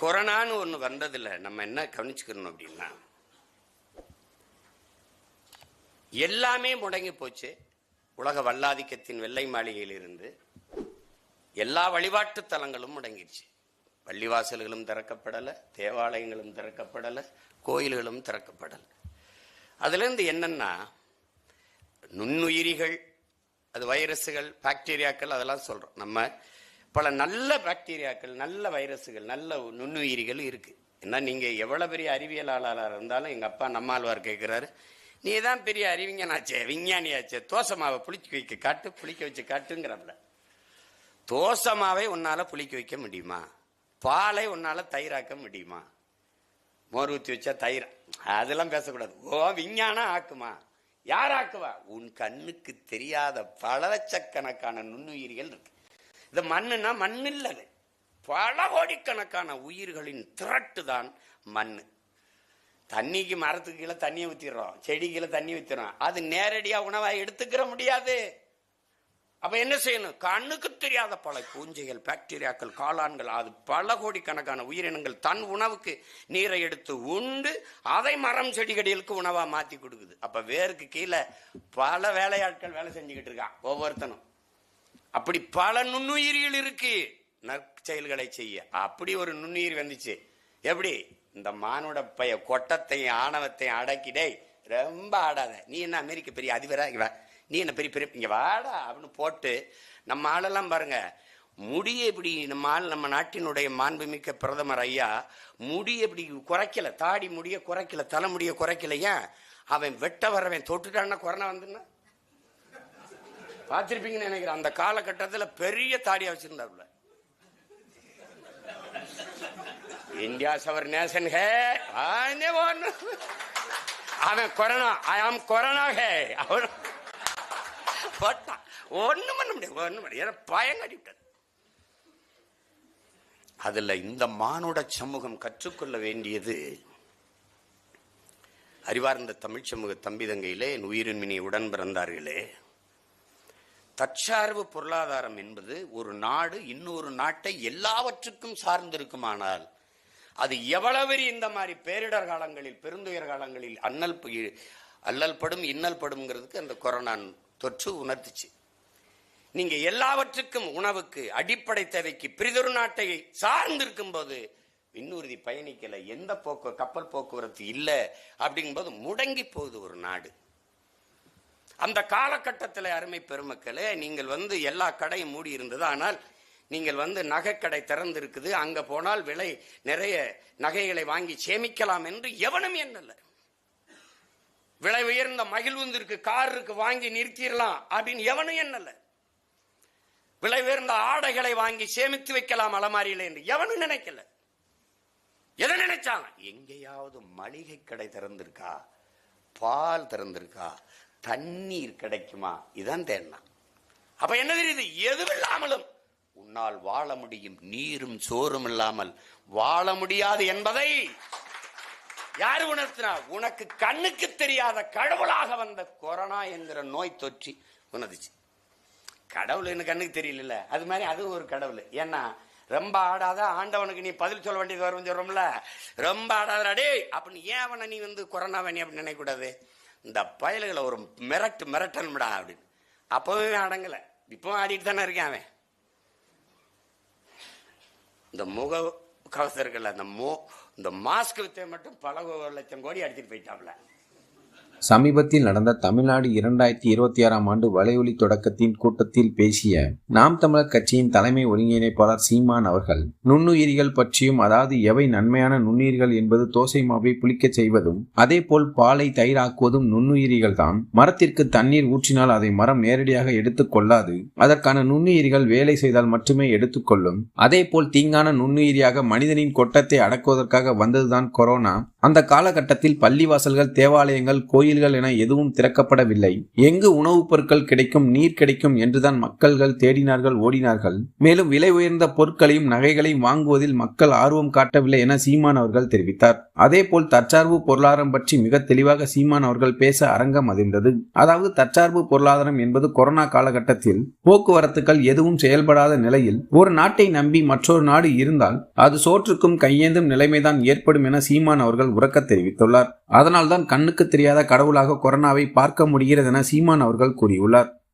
கொரோனான்னு ஒன்று வந்ததில்ல. நம்ம என்ன கவனிச்சுக்கணும் அப்படின்னா எல்லாமே முடங்கி போச்சு. உலக வல்லாதிக்கத்தின் வெள்ளை மாளிகையிலிருந்து எல்லா வழிபாட்டு தலங்களும் முடங்கிடுச்சு பள்ளிவாசல்களும் திறக்கப்படலை தேவாலயங்களும் திறக்கப்படலை கோயில்களும் திறக்கப்படலை. அதுலேருந்து என்னன்னா நுண்ணுயிரிகள் அது வைரஸுகள் பாக்டீரியாக்கள் அதெல்லாம் சொல்கிறோம் நம்ம பல நல்ல பாக்டீரியாக்கள் நல்ல வைரஸுகள் நல்ல நுண்ணுயிரிகள் இருக்கு. ஏன்னா நீங்கள் எவ்வளோ பெரிய அறிவியலாளராக இருந்தாலும் எங்கள் அப்பா நம்மாழ்வார் கேட்குறாரு நீ தான் பெரிய அறிவிஞனாச்சே விஞ்ஞானியாச்சே தோசை மாவை புளிக்க வைக்க காட்டு புளிக்க வச்சு காட்டுங்கிறப்பல தோசை மாவை உன்னால் புளிக்க வைக்க முடியுமா? பாலை உன்னால் தயிராக்க முடியுமா? மோர் ஊற்றி வச்சா தயிர். அதெல்லாம் பேசக்கூடாது. ஓ விஞ்ஞானம் ஆக்குமா? யார் ஆக்குவா? உன் கண்ணுக்கு தெரியாத பல லட்சக்கணக்கான நுண்ணுயிரிகள் இருக்கு. இது மண்ணுனா மண் இல்லை அது. பல கோடிக்கணக்கான உயிர்களின் திரட்டு தான் மண் தண்ணிக்கு மரத்துக்கு கீழே தண்ணியை ஊற்றிடுறோம் செடி கீழே தண்ணி ஊற்றிடுறோம் அது நேரடியாக உணவாக எடுத்துக்கிற முடியாது. அப்போ என்ன செய்யணும்? கண்ணுக்கு தெரியாத பல பூஞ்சைகள் பாக்டீரியாக்கள் காளான்கள் அது பல கோடிக்கணக்கான உயிரினங்கள் தன் உணவுக்கு நீரை எடுத்து உண்டு அதை மரம் செடிகடிகளுக்கு உணவாக மாற்றி கொடுக்குது. அப்போ வேருக்கு கீழே பல வேலையாட்கள் வேலை செஞ்சுக்கிட்டு இருக்கான் ஒவ்வொருத்தனும். அப்படி பல நுண்ணுயிரிகள் இருக்கு. நற்செயல்களை செய்ய. அப்படி ஒரு நுண்ணுயிர் வந்துச்சு. எப்படி? இந்த மானுட பைய கொட்டத்தையும் ஆணவத்தையும் அடக்கிடே ரொம்ப ஆடாத. நீ என்ன அமெரிக்க பெரிய அதிபரா இங்க வா. நீ என்ன பெரிய பெரிய இங்க வாடா அப்படின்னு போட்டு நம்ம ஆளெல்லாம் பாருங்க. முடிய இப்படி நம்ம ஆள் நம்ம நாட்டினுடைய மாண்புமிக்க பிரதமர் ஐயா முடிய இப்படி குறைக்கல? தாடி முடிய குறைக்கல தலைமுடிய குறைக்கல ஏன்? அவன் வெட்ட வரவன் தொட்டுட்டான்னா கொரோனா வந்துன்னா பார்த்திருப்பீங்கன்னு நினைக்கிறேன். அந்த காலகட்டத்தில் பெரிய தாடியா வச்சிருந்தாருல இந்தியா அவர் நேஷன் ஹே அவன் கொரோனா ஐ ஆம் கொரோனா ஹே அவன் போட்டான் ஒண்ணும் பண்ண முடியாது ஒண்ணும் பண்ண ஏன்னா பயம் விட்டது. அதுல இந்த மானுட சமூகம் கற்றுக்கொள்ள வேண்டியது அறிவார்ந்த தமிழ் சமூக தம்பி தங்கையிலே என் உயிரின் மினி உடன் பிறந்தார்களே. தற்சார்பு பொருளாதாரம் என்பது ஒரு நாடு இன்னொரு நாட்டை எல்லாவற்றுக்கும் சார்ந்திருக்குமானால் அது எவ்வளவு இந்த மாதிரி பேரிடர் காலங்களில் பெருந்துயர் காலங்களில் அண்ணல் பு- அல்லல் படும் இன்னல் படும்ங்கிறதுக்கு அந்த கொரோனா தொற்று உணர்த்துச்சு. நீங்க எல்லாவற்றுக்கும் உணவுக்கு அடிப்படை தேவைக்கு பிரிதொரு நாட்டை சார்ந்திருக்கும் போது விண்ணூர்தி பயணிக்கல எந்த போக்கு கப்பல் போக்குவரத்து இல்லை அப்படிங்கும்போது முடங்கி போகுது ஒரு நாடு. அந்த காலகட்டத்தில் அருமை பெருமக்களே நீங்கள் வந்து எல்லா கடையும் மூடி இருந்தது. ஆனால் நீங்கள் வந்து நகைக்கடை திறந்திருக்குது. அங்கே அங்க போனால் விலை நிறைய நகைகளை வாங்கி சேமிக்கலாம் என்று எவனும் என்னல்ல விலை உயர்ந்த மகிழ்வுந்திருக்கு காருக்கு கார் இருக்கு வாங்கி நிறுத்திடலாம் அப்படின்னு எவனும் என்னல்ல விலை உயர்ந்த ஆடைகளை வாங்கி சேமித்து வைக்கலாம் அலமாரியில் என்று எவனும் நினைக்கல. எதை நினைச்சாங்க எங்கேயாவது மளிகை கடை திறந்திருக்கா? பால் திறந்திருக்கா? தண்ணீர் கிடைக்குமா? இதான் தேன்னா. அப்ப என்ன தெரியுது? எதுவில்லாமலும் உன்னால் வாழ முடியும். நீரும் சோறும் இல்லாமல் வாழ முடியாது என்பதை யார் உணர்த்தினா? உனக்கு கண்ணுக்கு தெரியாத கடவுளாக வந்த கொரோனா என்கிற நோய் தொற்றி உணர்ந்துச்சு. கடவுள் எனக்கு கண்ணுக்கு தெரியல அது மாதிரி அதுவும் ஒரு கடவுள். ஏன்னா ரொம்ப ஆடாத ஆண்டவனுக்கு நீ பதில் சொல்ல வேண்டியது வரும் சொல்றோம்ல. ரொம்ப ஆடாத அடே அப்படின்னு ஏன் அவனை நீ வந்து கொரோனாவை நீ அப்படின்னு நினைக்கக்கூடாது? இந்த பயல்களை ஒரு மிரட்டு மிரட்டணும்டா அப்படின்னு. அப்பவே அடங்கலை. இப்பவும் ஆடிட்டு தானே இருக்கேன் அவன். இந்த முக கவசம் இருக்குல்ல அந்த மோ இந்த மாஸ்க் வித்தை மட்டும் பல லட்சம் கோடி அடிச்சிட்டு போயிட்டாப்ல. சமீபத்தில் நடந்த தமிழ்நாடு இரண்டாயிரத்தி இருபத்தி ஆறாம் ஆண்டு வலையொலி தொடக்கத்தின் கூட்டத்தில் பேசிய நாம் தமிழர் கட்சியின் தலைமை ஒருங்கிணைப்பாளர் சீமான் அவர்கள் நுண்ணுயிரிகள் பற்றியும் அதாவது எவை நன்மையான நுண்ணுயிர்கள் என்பது தோசை மாவை புளிக்கச் செய்வதும் அதேபோல் பாலை தயிராக்குவதும் நுண்ணுயிரிகள் தான் மரத்திற்கு தண்ணீர் ஊற்றினால் அதை மரம் நேரடியாக எடுத்துக் கொள்ளாது. அதற்கான நுண்ணுயிரிகள் வேலை செய்தால் மட்டுமே எடுத்துக்கொள்ளும் அதேபோல் தீங்கான நுண்ணுயிரியாக மனிதனின் கொட்டத்தை அடக்குவதற்காக வந்ததுதான் கொரோனா. அந்த காலகட்டத்தில் பள்ளிவாசல்கள் தேவாலயங்கள் கோயில்கள் என எதுவும் திறக்கப்படவில்லை. எங்கு உணவுப் பொருட்கள் கிடைக்கும் நீர் கிடைக்கும் என்றுதான் மக்கள்கள் தேடினார்கள் ஓடினார்கள். மேலும் விலை உயர்ந்த பொருட்களையும் நகைகளையும் வாங்குவதில் மக்கள் ஆர்வம் காட்டவில்லை என சீமான் அவர்கள் தெரிவித்தார். அதேபோல் தற்சார்பு பொருளாதாரம் பற்றி மிக தெளிவாக சீமான் அவர்கள் பேச அரங்கம் அதிர்ந்தது. அதாவது தற்சார்பு பொருளாதாரம் என்பது கொரோனா காலகட்டத்தில் போக்குவரத்துகள் எதுவும் செயல்படாத நிலையில் ஒரு நாட்டை நம்பி மற்றொரு நாடு இருந்தால் அது சோற்றுக்கும் கையேந்தும் நிலைமைதான் ஏற்படும் என சீமான் அவர்கள் உறக்க தெரிவித்துள்ளார். அதனால்தான் கண்ணுக்கு தெரியாத கடவுளாக கொரோனாவை பார்க்க முடிகிறது என சீமான் அவர்கள் கூறியுள்ளார்.